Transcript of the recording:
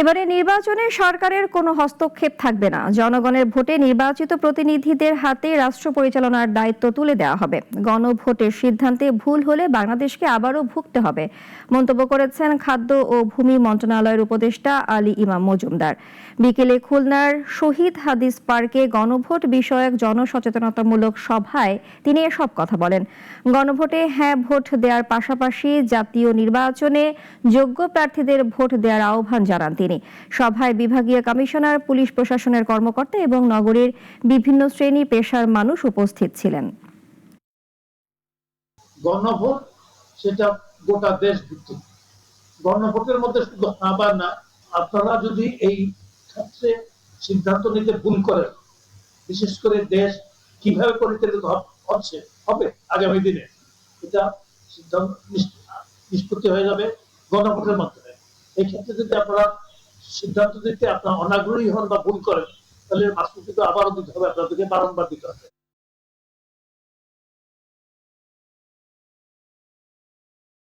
এবারে নির্বাচনে সরকারের কোনো হস্তক্ষেপ থাকবে না। জনগণের ভোটে নির্বাচিত প্রতিনিধিদের হাতে রাষ্ট্র পরিচালনার দায়িত্ব তুলে দেওয়া হবে। গণভোটের সিদ্ধান্তে ভুল হলে বাংলাদেশকে আবারও ভুগতে হবে। মন্তব্য করেছেন খাদ্য ও ভূমি মন্ত্রণালয়ের উপদেষ্টা আলী ইমাম মজুমদার। বিকেলে খুলনার শহীদ হাদিস পার্কে গণভোট বিষয়ক জনসচেতনতামূলক সভায় তিনি এসব কথা বলেন। গণভোটে হ্যাঁ ভোট দেওয়ার পাশাপাশি জাতীয় নির্বাচনে যোগ্য প্রার্থীদের ভোট দেওয়ার আহ্বান জানান তিনি। সভায় বিভাগীয় কমিশনার, পুলিশ প্রশাসনের কর্মকর্তা এবং নগরীর বিভিন্ন শ্রেণি পেশার মানুষ উপস্থিত ছিলেন। গণভোট সেটা গোটা দেশ ভিত্তিক। গণভোটের মধ্যে শুধু আবার না, আপনারা যদি এই ক্ষেত্রে সিদ্ধান্ত নিতে ভুল করেন, বিশেষ করে দেশ কীভাবে পরিচালিত হচ্ছে, হবে আগামী দিনে, এটা সিদ্ধান্ত নিষ্পত্তি হয়ে যাবে গণভোটের মাধ্যমে। এই ক্ষেত্রে যদি আপনারা সিদ্ধান্ত দিতে আপনার অনাগ্রহী হন বা ভুল করেন, তাহলে মাসুল কিন্তু আবারও দিতে হবে, আপনাদেরকে বারংবার দিতে হবে।